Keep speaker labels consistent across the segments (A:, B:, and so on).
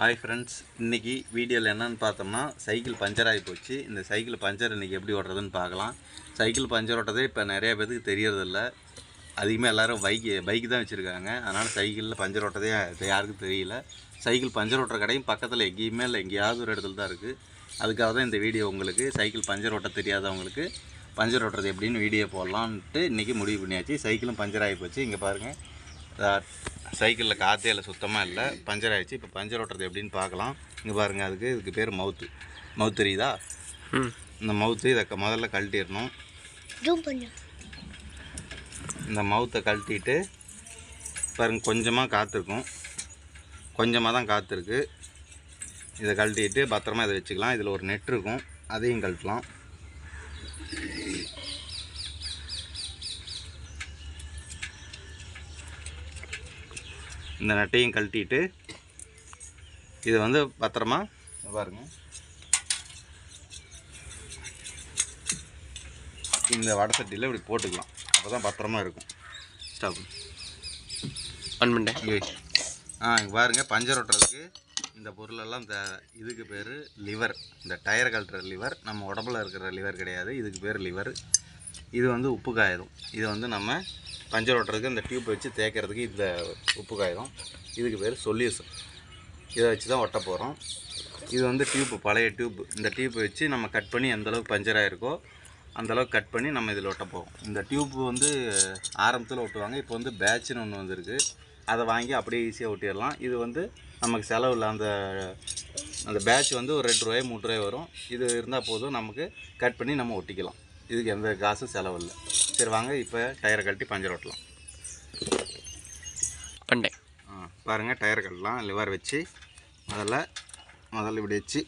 A: Hi friends இன்றைக்கி வீடியோவில் என்னென்னு பார்த்தோம்னா சைக்கிள் பஞ்சர் ஆகி போச்சு. இந்த சைக்கிள் பஞ்சர் இன்றைக்கி எப்படி ஓட்டுறதுன்னு பார்க்கலாம். சைக்கிள் பஞ்சர் ஓட்டுறதே இப்போ நிறைய பேருக்கு தெரியறதில்ல. அதிகமாக எல்லோரும் பைக்கு பைக்கு தான் வச்சுருக்காங்க. அதனால் சைக்கிளில் பஞ்சர் ஓட்டதே யாருக்கும் தெரியல. சைக்கிள் பஞ்சர் ஓட்டுற கடையும் பக்கத்தில் எங்கேயுமே இல்லை எங்கேயாவது ஒரு இடத்துல தான் இருக்குது அதுக்காக தான் இந்த வீடியோ உங்களுக்கு சைக்கிள் பஞ்சர் ஓட்ட தெரியாதவங்களுக்கு பஞ்சர் ஓட்டுறது எப்படின்னு வீடியோ போடலான்ட்டு இன்றைக்கி முடிவு பண்ணியாச்சு. சைக்கிளும் பஞ்சர் ஆகி போச்சு. இங்கே பாருங்கள் சைக்கிளில் காற்றே இல்லை சுத்தமாக இல்லை. பஞ்சர் ஆயிடுச்சு. இப்போ பஞ்சர் ஓட்டுறது எப்படின்னு பார்க்கலாம். இங்கே பாருங்கள் அதுக்கு இதுக்கு பேர் மவுத்து மவுத் தெரியுதா? இந்த மவுத்து இதை க- முதல்ல கழட்டிடணும்.
B: ஜூம் பண்ணு.
A: இந்த மவுத்தை கழட்டிட்டு பாருங்க கொஞ்சமாக காற்றுருக்கும் கொஞ்சமாக தான் காற்று இருக்கு இதை கழட்டிட்டு பத்திரமா இதை வச்சுக்கலாம். இதில் ஒரு நெட் இருக்கும். அதையும் கழட்டலாம். இந்த நெட்டையும் கழட்டிட்டு இதை வந்து பத்திரமா பாருங்க. இந்த வடை சட்டியில் இப்படி போட்டுக்கலாம். அப்போ தான் பத்திரமா இருக்கும். ஸ்டாப் இங்கே வை. ஆ இங்கே பாருங்க. பஞ்சர் ஓட்டுறதுக்கு இந்த பொருளெல்லாம் இந்த இதுக்கு பேர் லிவர் இந்த டயர் கழட்டுற லிவர் நம்ம உடம்புல இருக்கிற லிவர் கிடையாது. இதுக்கு பேர் லிவர் இது வந்து உப்பு காகிதம் இது வந்து நம்ம பஞ்சர் ஓட்டுறதுக்கு இந்த டியூப் வச்சு தேய்க்கிறதுக்கு இந்த உப்பு காயிரும் இதுக்கு பேர் சொல்யூஷன் இதை வச்சு தான் ஒட்ட போகிறோம் இது வந்து டியூப் பழைய டியூப் இந்த டியூப் வச்சு நம்ம கட் பண்ணி எந்தளவுக்கு பஞ்சர் ஆகிருக்கோ அந்த அளவுக்கு கட் பண்ணி நம்ம இதில் ஒட்ட போகும் இந்த டியூப் வந்து ஆரம்பத்தில் ஒட்டுவாங்க. இப்போ வந்து பேட்ச்னு ஒன்று வந்துருக்கு. அதை வாங்கி அப்படியே ஈஸியாக ஒட்டிடலாம். இது வந்து நமக்கு செலவு இல்லை. அந்த அந்த பேட்ச் வந்து ஒரு ரெண்டு ரூபாய் மூணு ரூபாய் வரும். இது இருந்தால் போதும். நமக்கு கட் பண்ணி நம்ம ஒட்டிக்கலாம். இதுக்கு எந்த காசும் செலவு இல்லை சரி வாங்க இப்போ டயரை கழட்டி பஞ்சர் ஓட்டலாம்.
C: பண்ணிட்டேன்
A: ஆ பாருங்கள் டயர் கட்டலாம் லிவர் வச்சு முதல்ல முதல்ல இப்படி வச்சு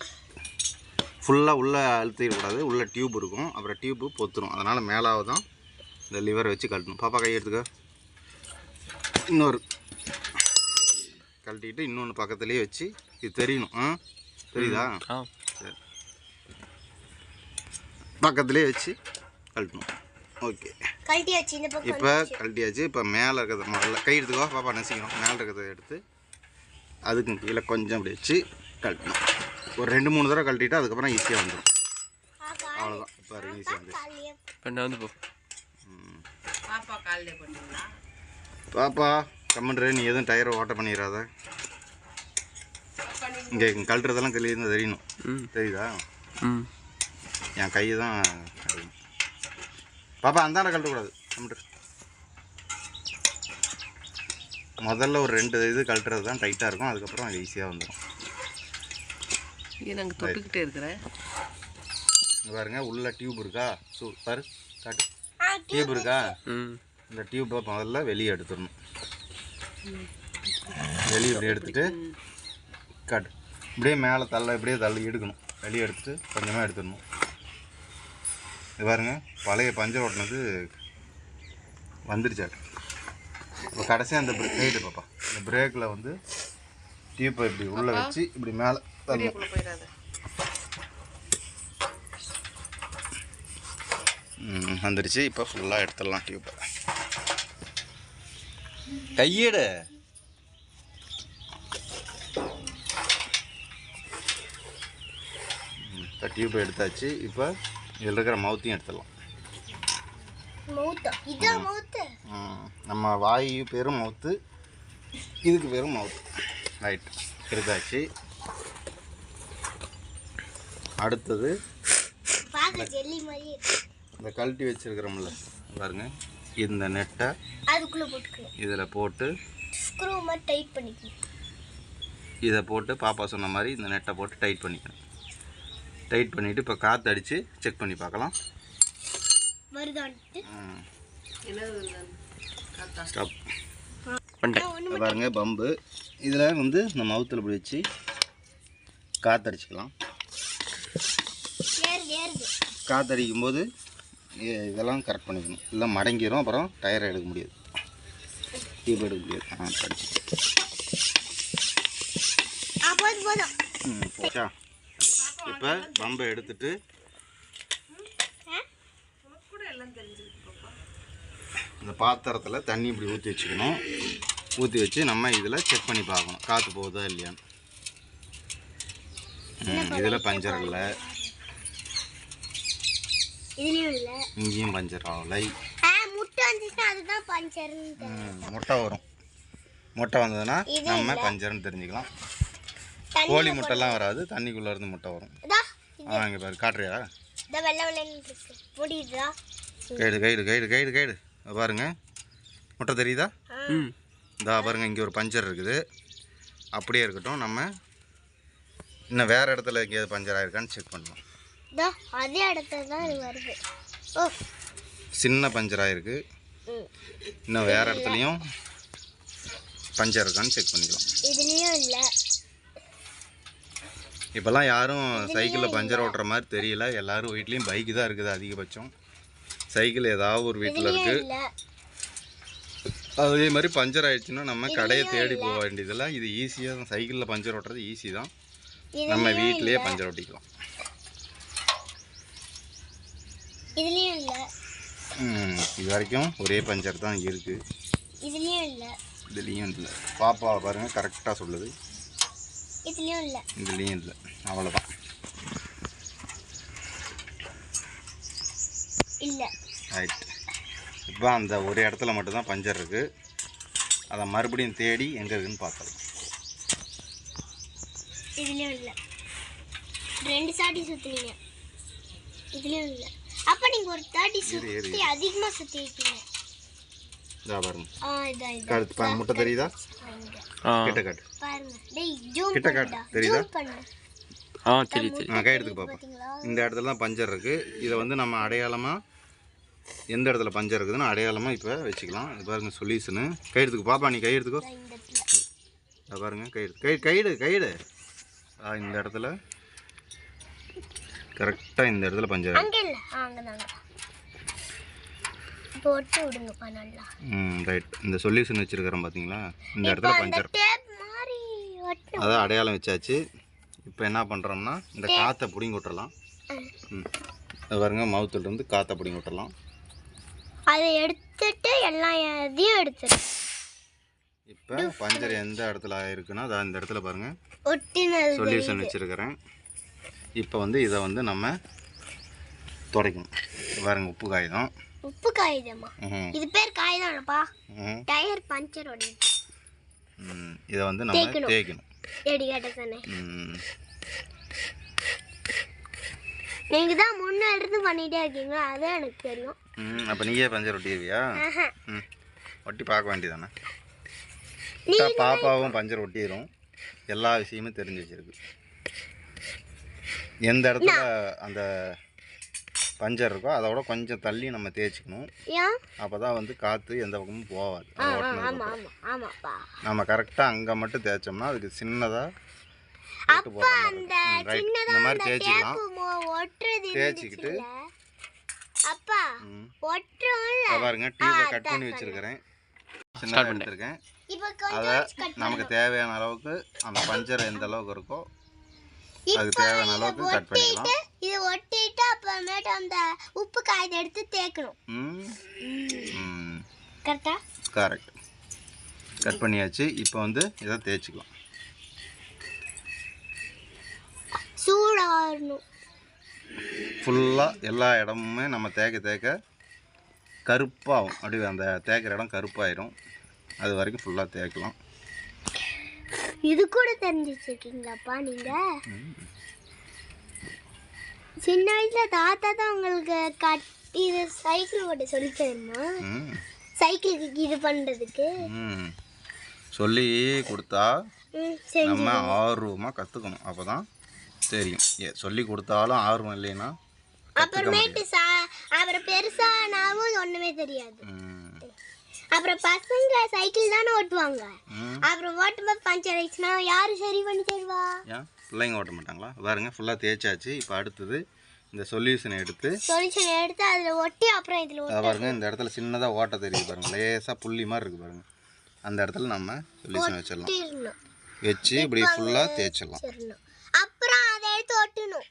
A: ஃபுல்லாக உள்ளே அழுத்திடக்கூடாது உள்ளே டியூப் இருக்கும் அப்புறம் டியூப்பு பொத்துரும். அதனால் மேலாக தான் இந்த லிவரை வச்சு கழட்டணும். பாப்பா கை எடுத்துக்க. இன்னொரு. கழட்டிட்டு இன்னொன்று பக்கத்துலேயே வச்சு இது தெரியணும். ஆ தெரியுதா? பக்கத்துலேயே வச்சு கழட்டணும். ஓகே.
B: கழட்டியாச்சு இந்த பக்கம்
A: இப்போ கழட்டியாச்சு. இப்போ மேலே இருக்கிறத முதல்ல கை எடுத்துக்கோ பாப்பா நசிக்கணும் மேலே இருக்கிறத எடுத்து அதுக்கு கீழே கொஞ்சம் அப்படி வச்சு கழட்டணும். ஒரு ரெண்டு மூணு தடவை கழட்டிட்டு அதுக்கப்புறம் ஈஸியாக வந்துடும் அவ்வளோதான் இப்போ ஈஸியாக வந்து
B: காலையே
C: பண்ண வந்து போ.
A: பாப்பா கம்மன்று நீ எதுவும் டயரை ஓட்ட பண்ணிடாத. இங்கே கழட்டுறதெல்லாம் கிளியிருந்து தெரியணும்.
C: ம்.
A: தெரியுதா?
C: ம்.
A: என் கையை தான். பாப்பா அந்தாண்ட கழட்டக்கூடாது. கம்ப்யூட்டர் முதல்ல ஒரு ரெண்டு இது கழட்டுறது தான் டைட்டாக இருக்கும். அதுக்கப்புறம் அது ஈஸியாக வந்துடும்
C: நாங்கள் தொட்டுக்கிட்டே இருக்கிறேன்.
A: இங்க பாருங்க உள்ள டியூப் இருக்கா? சூ பாரு காட்டு. டியூப் இருக்கா?
C: ம்.
A: இந்த டியூப்பை முதல்ல வெளியே எடுத்துடணும். வெளியே இப்படி எடுத்துட்டு காட்டு. இப்படியே மேலே தள்ள இப்படியே தள்ளி எடுக்கணும். வெளியே எடுத்துட்டு கொஞ்சமாக எடுத்துடணும். இது பாருங்க பழைய பஞ்சர் ஓட்டினது வந்துருச்சாட்டு இப்போ கடைசியாக அந்த பிரேக் பாப்பா. இந்த பிரேக்கில் வந்து டியூப்பை இப்படி உள்ளே வச்சு இப்படி மேலே வந்துருச்சு இப்போ ஃபுல்லாக எடுத்துடலாம் டியூப்பை கையெடு. இப்போ டியூப்பை எடுத்தாச்சு. இப்போ இதில் இருக்கிற மவுத்தையும் எடுத்துடலாம். நம்ம வாய் பேரும் மவுத்து இதுக்கு பேரும் மவுத்து. ரைட் எடுத்தாச்சு. அடுத்தது
B: பார்க்க ஜெல்லி மாதிரி இருக்கு.
A: இந்த கழட்டி வச்சிருக்கிறோம்ல பாருங்க. இந்த நெட்டை
B: அதுக்குள்ள போட்டுக்கணும்
A: இதில் போட்டு
B: ஸ்க்ரூ மாதிரி டைட் பண்ணிக்கணும்
A: இதை போட்டு பாப்பா சொன்ன மாதிரி இந்த நெட்டை போட்டு டைட் பண்ணிக்கணும். டைட் பண்ணிவிட்டு இப்போ காற்று அடித்து செக் பண்ணி பார்க்கலாம். ஸ்டாப்
C: பண்ணிட்டேன்.
B: ஒன்று
A: பாருங்க பம்பு. இதில் வந்து இந்த மவுத்தில் இப்படி வச்சு காற்றடிச்சிக்கலாம் காற்றடிக்கும் போது இதெல்லாம் கரெக்ட் பண்ணிக்கணும். இல்லை மடங்கிரும் அப்புறம் டயரை எடுக்க முடியாது. டியூப் எடுக்க முடியாது. ஆ படிச்சு போச்சா? இப்போ பம்பை எடுத்துட்டு இந்த பாத்திரத்தில் தண்ணி இப்படி ஊற்றி வச்சுக்கணும். ஊற்றி வச்சு நம்ம இதில் செக் பண்ணி பார்க்கணும். காற்று போகுதா இல்லையான்னு. இதில் பஞ்சர் இல்லை.
B: இதுலயும் இல்ல.
A: இங்கேயும் பஞ்சர் ஆகலை.
B: முட்டை
A: வரும். முட்டை வந்ததுன்னா நம்ம பஞ்சர்னு தெரிஞ்சுக்கலாம். கோழி முட்டைலாம் வராது தண்ணிக்குள்ளே இருந்து முட்டை வரும்.
B: இதா
A: ஆ இங்கே பாரு காட்டுறியா? Guide guide guide guide guide. பாருங்க. முட்டை தெரியுதா?
C: ம்.
A: இதா பாருங்க இங்கே ஒரு பஞ்சர் இருக்குது. அப்படியே இருக்கட்டும் நம்ம இன்னும் வேறு இடத்துல எங்கேயாவது பஞ்சர் ஆயிருக்கான்னு செக் பண்ணலாம்
B: இதோ அதே இடத்துல தான் இது வருது. ஓ.
A: சின்ன பஞ்சர் ஆயிருக்கு.
B: ம்.
A: இன்னும் வேறு இடத்துலையும் பஞ்சர் இருக்கான்னு செக் பண்ணிக்கலாம்.
B: இதுலயும் இல்ல.
A: இப்போல்லாம் யாரும் சைக்கிளில் பஞ்சர் ஓட்டுற மாதிரி தெரியல. எல்லாரும் வீட்லேயும் பைக்கு தான் இருக்குது அதிகபட்சம். சைக்கிள் ஏதாவது ஒரு வீட்டில் இருக்குது அதே மாதிரி பஞ்சர் ஆயிடுச்சுன்னா நம்ம கடையை தேடி போக வேண்டியதில்லை. இது ஈஸியாக தான். சைக்கிளில் பஞ்சர் ஓட்டுறது ஈஸி தான். நம்ம வீட்டிலேயே பஞ்சர் ஓட்டிக்கலாம். இது வரைக்கும் ஒரே பஞ்சர் தான் இருக்குது
B: இதுலயும் இல்ல.
A: இதுலேயும் இல்லை. பாப்பா பாருங்கள் கரெக்டாக சொல்லுது.
B: இதுலயும் இல்ல.
A: இதுலேயும் இல்லை. அவ்வளோதான்
B: இல்ல.
A: ரைட் இப்போ அந்த ஒரு இடத்துல மட்டும்தான் பஞ்சர் இருக்குது அதை மறுபடியும் தேடி எங்கே இருக்குன்னு பார்க்கலாம்.
B: இதுலயும் இல்ல. ரெண்டு சாட்டி சுத்துனீங்க. இதுலயும் இல்ல. அப்ப நீங்க ஒரு தாட்டி
A: இரு, இரு.
B: சுத்தி அதிகமா சுத்தி இருக்கீங்க
A: இதா பாருங்க பா முட்டை தெரியுதா? கிட்ட காட்டு.
B: பாருங்க. டேய் ஜூம்
A: கிட்ட தெரியுதா?
B: ஜூம் பண்ணு.
C: ஆ சரி சரி.
A: நான் கை எடுத்துக்கு பார்ப்போம்
B: பாத்தீங்களா?
A: இந்த இடத்துல தான் பஞ்சர் இருக்குது இதை வந்து நம்ம அடையாளமாக எந்த இடத்துல பஞ்சர் இருக்குதுன்னு அடையாளமாக இப்போ வச்சுக்கலாம். இது பாருங்க சொல்யூஷனு. கை எடுத்துக்கோ பாப்பா நீ கை எடுத்துக்கோ
B: இதான் இந்த இடத்துல.
A: இதோ பாருங்க கை எடுத்து கை கைடு கைடு ஆ இந்த இடத்துல. கரெக்டாக இந்த இடத்துல பஞ்சர்
B: ஒட்டு விடுங்கப்பா நல்லா.
A: ம் ரைட் இந்த சொல்யூஷன் வச்சுருக்கிறோம் பார்த்தீங்களா இந்த இடத்துல பஞ்சர். அதான் அடையாளம் வச்சாச்சு. இப்போ என்ன பண்ணுறோம்னா இந்த காற்றை பிடிங்கி விட்டுறலாம். ம். பாருங்க மவுத்துல இருந்து காற்றை பிடிங்கி விட்டுறலாம்.
B: அதை எடுத்துட்டு எல்லாம் இதையும் எடுத்துட்டு
A: இப்போ பஞ்சர் எந்த இடத்துல இருக்குன்னா அதான் இந்த இடத்துல பாருங்கள் சொல்யூஷன் வச்சுருக்கிறேன். இப்போ வந்து இதை வந்து நம்ம துடைக்கணும். இது பாருங்க உப்பு காகிதம்
B: உப்பு காகிதமா இது பேர் காகிதம் இல்லப்பா
A: ம்,
B: டயர் பஞ்சர்
A: ம். இதை வந்து நம்ம
B: தேய்க்கணும். எடி கேட்ட தானே
A: ம்.
B: நீங்க தான் முன்ன இருந்து பண்ணிட்டே இருக்கீங்க அதான் எனக்கு தெரியும்.
A: ம் அப்போ நீயே பஞ்சர் ஒட்டிடுவியா ஒட்டி பார்க்க வேண்டியதானே பாப்பாவும் பஞ்சர் ஒட்டிடும் எல்லா விஷயமும் தெரிஞ்சு வச்சிருக்கு. எந்த இடத்துல அந்த பஞ்சர் இருக்கோ அதோட கொஞ்சம் தள்ளி நம்ம தேய்ச்சிக்கணும். அப்போ தான் வந்து காற்று எந்த பக்கமும் போகாது நம்ம கரெக்டாக அங்கே மட்டும் தேய்ச்சோம்னா அதுக்கு சின்னதாக
B: அப்பா அந்த
A: ரைட்
B: சின்னதா
A: இந்த மாதிரி தேய்ச்சிக்கலாம். தேய்ச்சிக்கிட்டு. பாருங்க டியூபை கட் பண்ணி வச்சிருக்கிறேன். சின்னதாக எடுத்திருக்கேன்.
B: இப்ப
A: அதை
B: கொஞ்சம் கட்
A: நமக்கு தேவையான அளவுக்கு அந்த பஞ்சர் எந்த அளவுக்கு இருக்கோ
B: இப்போ
A: தேவையான அளவுக்கு கட் பண்ணிக்கலாம்.
B: இது ஒட்டிட்டு அப்புறமேட்டு அந்த உப்பு காயத்தை எடுத்து தேய்க்கணும். கரெக்டா
A: கரெக்ட் கட் பண்ணியாச்சு. இப்போ வந்து இதை தேய்ச்சிக்கலாம்.
B: சூடாகணும்
A: ஃபுல்லாக எல்லா இடமுமே நம்ம தேய்க்க தேய்க்க கருப்பாகும். அப்படி அந்த தேய்க்கிற இடம் கருப்பாயிரும். அது வரைக்கும் ஃபுல்லாக தேய்க்கலாம்.
B: இது கூட தெரிஞ்சு வச்சிருக்கீங்களாப்பா நீங்க. சின்ன வயசுல தாத்தா தான் உங்களுக்கு கட் இது சைக்கிள் ஓட்ட சொல்லி தருமா சைக்கிளுக்கு இது பண்றதுக்கு.
A: ம். சொல்லி கொடுத்தா நம்ம ஆர்வமாக கற்றுக்கணும் அப்போ தான் தெரியும். சொல்லி கொடுத்தாலும் ஆர்வம் இல்லைன்னா
B: அப்புறமேட்டு சா அப்புறம் பெருசானாவும் ஒண்ணுமே தெரியாது. அப்புறம் பசங்க சைக்கிள் தானே ஓட்டுவாங்க. அப்புறம் ஓட்டும்போது பஞ்சர் ஆயிடுச்சுன்னா யாரு சரி பண்ணி தருவா?
A: ஏன்? பிள்ளைங்க ஓட்ட மாட்டாங்களா? பாருங்க ஃபுல்லாக தேய்ச்சாச்சு. இப்போ அடுத்தது இந்த சொல்யூஷனை எடுத்து
B: சொல்யூஷன் எடுத்து அதுல ஒட்டி அப்புறம் இதுல
A: பாருங்க இந்த இடத்துல சின்னதாக ஓட்ட தெரியுது பாருங்க. லேசாக புள்ளி மாதிரி இருக்குது பாருங்க. அந்த இடத்துல நம்ம சொல்யூஷன் வச்சிடலாம். வச்சு இப்படி ஃபுல்லாக தேய்ச்சிடலாம்.
B: அப்புறம் அதை எடுத்து ஒட்டணும்.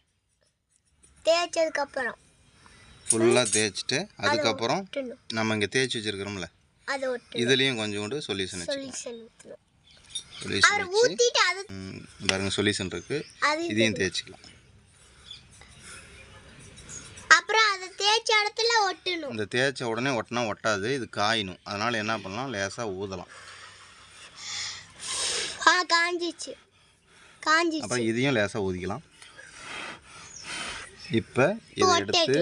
B: தேய்ச்சதுக்கு அப்புறம்.
A: ஃபுல்லாக தேய்ச்சிட்டு அதுக்கப்புறம் நம்ம இங்கே தேய்ச்சி வச்சிருக்கிறோம்ல.
B: அதை
A: இதுலேயும் கொஞ்சோண்டு சொல்யூஷன்
B: சொல்யூஷன்
A: சொல்யூஷன்
B: ஊத்திட்டு அது
A: பாருங்க சொல்யூஷன் இருக்குது இதையும் தேய்ச்சிக்கலாம்.
B: அப்புறம் அதை தேய்ச்ச இடத்துல ஒட்டணும்.
A: இந்த தேய்ச்ச உடனே ஒட்டினா ஒட்டாது இது காயணும். அதனால் என்ன பண்ணலாம்? லேசாக ஊதலாம்.
B: ஆ காஞ்சிச்சு. காஞ்சிச்சு.
A: அப்புறம் இதையும் லேசாக ஊதிக்கலாம். இப்போ இதை எடுத்து.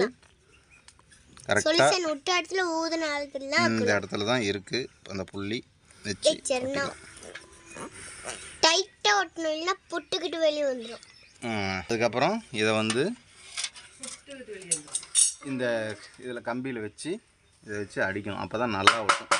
A: கரெக்டாக
B: விட்ட இடத்துல ஊதுன
A: இந்த இடத்துல தான் இருக்குது அந்த புள்ளி வச்சு
B: வச்சிடணும் டைட்டா ஒட்டணும் இல்லைன்னா புட்டுக்கிட்டு வெளியே வந்துடும்
A: அதுக்கப்புறம் இதை வந்து இந்த இதில் கம்பியில் வச்சு இதை வச்சு அடிக்கணும். அப்போ தான் நல்லா ஒட்டும்.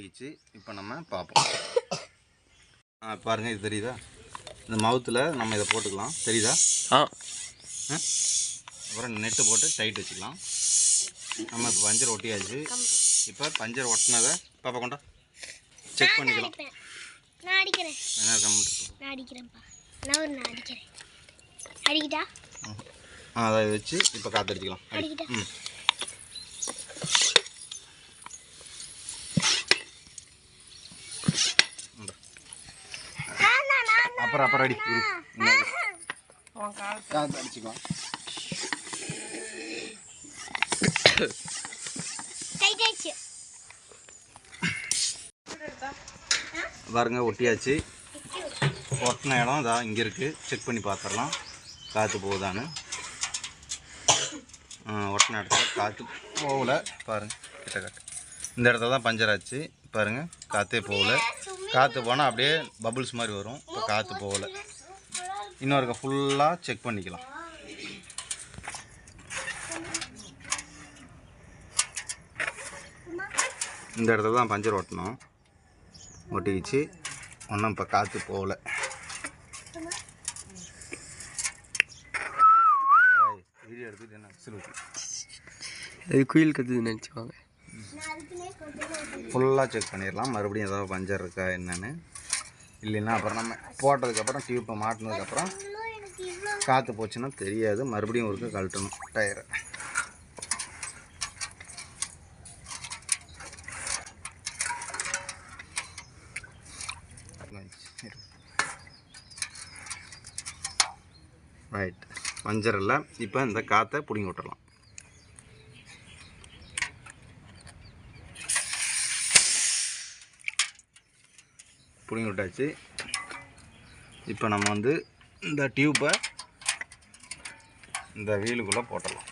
A: ஒட்டிக்கிச்சு இப்போ நம்ம பார்ப்போம். ஆ பாருங்கள் இது தெரியுதா? இந்த மவுத்தில் நம்ம இதை போட்டுக்கலாம். தெரியுதா?
C: ஆ.
A: ஆ? அப்புறம் நெட்டு போட்டு டைட் வச்சுக்கலாம். நம்ம இப்போ பஞ்சர் ஒட்டியாச்சு. இப்போ பஞ்சர் ஒட்டினதை பாப்பா கொண்டா செக் பண்ணிக்கலாம்.
B: நான் அடிக்கிறேன்.
A: என்ன கமெண்ட்
B: நான் அடிக்கிறேன்ப்பா. நான் ஒரு நான் அடிக்கிறேன். அடிக்கிட்டா?
A: ஆ அதை வச்சு இப்போ காத்தடிச்சிக்கலாம். அடி.
B: அடிக்கிட்டா?
A: ம். அப்புறம் அப்புறம் அடி இரு. இன்னும் அடி. காத்து அடிச்சுக்கலாம்
B: டைட் ஆயிடுச்சு
A: பாருங்க ஒட்டியாச்சு. ஒட்டின இடம் இதா இங்கே இருக்குது செக் பண்ணி பார்த்துடலாம் காற்று போகுதான்னு. ஆ, ஒட்டின இடத்துல காற்று போகல. பாருங்க கிட்ட காட்டு. இந்த இடத்துல தான் பஞ்சர் ஆச்சு. பாருங்க காற்றே போகல. காற்று போனால் அப்படியே பபுள்ஸ் மாதிரி வரும். காற்று போகல. இன்னொருக்க ஃபுல்லாக செக் பண்ணிக்கலாம். இந்த இடத்துல தான் பஞ்சர் ஒட்டணும். ஒட்டிக்கிச்சு. ஒன்றும் இப்போ காற்று போகல. வீடியோ எடுத்துக்கிட்டு என்ன?
C: அது குயில் கத்துது நினச்சிவாங்க
A: ஃபுல்லாக செக் பண்ணிடலாம். மறுபடியும் ஏதாவது பஞ்சர் இருக்கா என்னன்னு. இல்லைன்னா அப்புறம் நம்ம போட்டதுக்கப்புறம் டியூப்பை மாட்டினதுக்கப்புறம் காற்று போச்சுன்னா தெரியாது. மறுபடியும் ஒருக்க கழட்டணும். டயரை. ரைட் பஞ்சர் இல்லை. இப்போ இந்த காற்றை பிடிங்கி விட்டுறலாம். பிடுங்கி விட்டாச்சு இப்போ நம்ம வந்து இந்த டியூப்பை இந்த வீலுக்குள்ளே போட்டலாம்.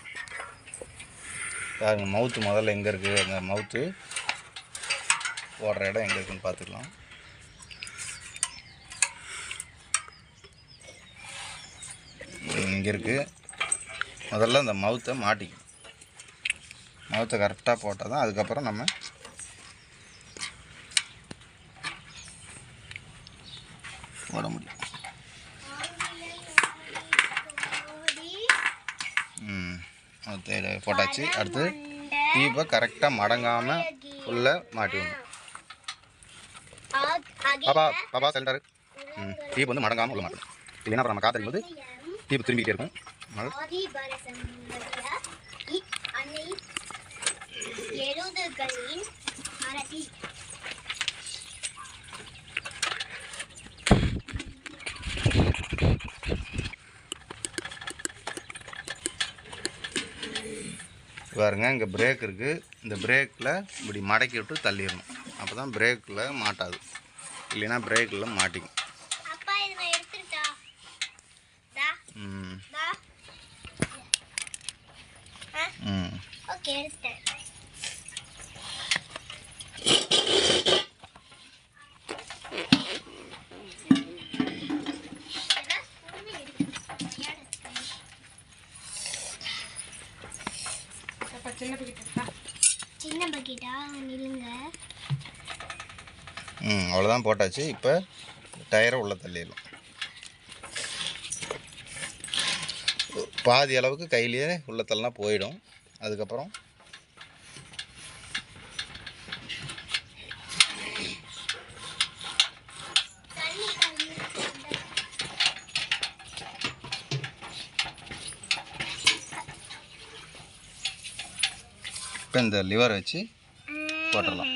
A: பாருங்கள் மவுத்து முதல்ல எங்கே இருக்குது? அந்த மவுத்து போடுற இடம் எங்கே இருக்குதுன்னு பார்த்துக்கலாம். இங்கே இருக்குது முதல்ல அந்த மவுத்தை மாட்டிக்கணும். மவுத்தை கரெக்டாக போட்டால் தான் அதுக்கப்புறம் நம்ம வச்சு அடுத்து தீபை கரெக்டாக மடங்காமல் ஃபுல்லாக மாட்டி விடணும் பாப்பா பாப்பா சிலிண்டர் ம் டியூப் வந்து மடங்காமல் உள்ள மாட்டணும். இல்லைன்னா அப்புறம் நம்ம காத்தடிக்கும் போது டியூப் திரும்பிக்கிட்டே இருக்கும். அதனால
B: எருதுகளின் அரசி
A: பாருங்க இங்கே பிரேக் இருக்குது இந்த பிரேக்கில் இப்படி மடக்கி விட்டு தள்ளிடணும். அப்போ தான் பிரேக்கில் மாட்டாது. இல்லைன்னா பிரேக்கில் மாட்டிக்கும். ம். ம்.
B: ஓகே எடுத்துட்டேன்.
A: அவ்வளோதான் போட்டாச்சு. இப்போ டயரை உள்ளே தள்ளிடலாம். பாதி அளவுக்கு கையிலேயே உள்ளே தள்ளினா போயிடும். அதுக்கப்புறம் இப்போ இந்த லிவர் வச்சு போட்டலாம்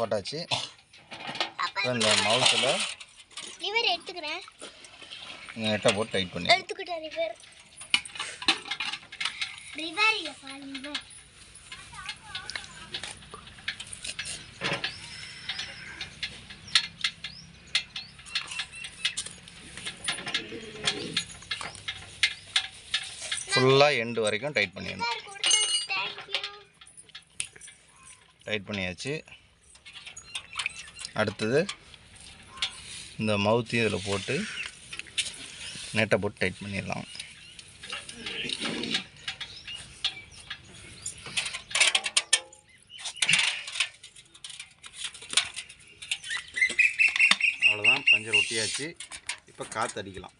A: போட்டாச்சு.
B: அப்போ.
A: இப்போ இந்த மவுத்தில்
B: லிவர் எடுத்துக்கிறேன்.
A: நெட்டை போட்டு டைட் பண்ணி
B: எடுத்துக்கிட்டேன் லிவர். லிவர் இல்லைப்பா லிவர்.
A: ஃபுல்லாக எண்டு வரைக்கும் டைட் பண்ணிடணும். டைட் பண்ணியாச்சு. அடுத்தது இந்த மவுத்தையும் இதில் போட்டு நெட்டை போட்டு டைட் பண்ணிடலாம். அவ்வளோதான் பஞ்சர் ஒட்டியாச்சு. இப்போ காற்று அடிக்கலாம்.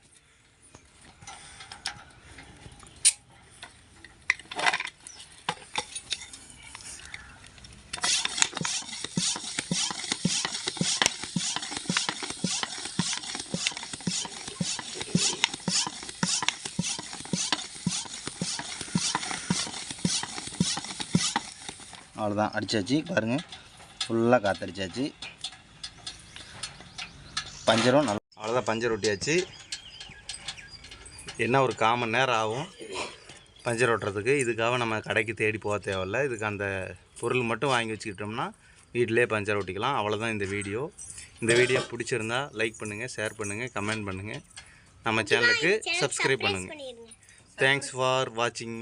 A: அவ்வளோதான் அடித்தாச்சு பாருங்கள் ஃபுல்லாக காற்றடிச்சாச்சு பஞ்சரும் நல்லா அவ்வளோதான் பஞ்சர் ஒட்டியாச்சு. என்ன ஒரு காமன் நேரம் ஆகும். பஞ்சர் ஓட்டுறதுக்கு இதுக்காக நம்ம கடைக்கு தேடி போக தேவையில்ல. இதுக்கு அந்த பொருள் மட்டும் வாங்கி வச்சுக்கிட்டோம்னா வீட்டிலே பஞ்சர் ஒட்டிக்கலாம். அவ்வளோதான் இந்த வீடியோ. இந்த வீடியோ பிடிச்சிருந்தா லைக் பண்ணுங்கள் ஷேர் பண்ணுங்கள் கமெண்ட் பண்ணுங்கள் நம்ம சேனலுக்கு சப்ஸ்கிரைப் பண்ணுங்கள் தேங்க்ஸ் ஃபார் வாட்சிங்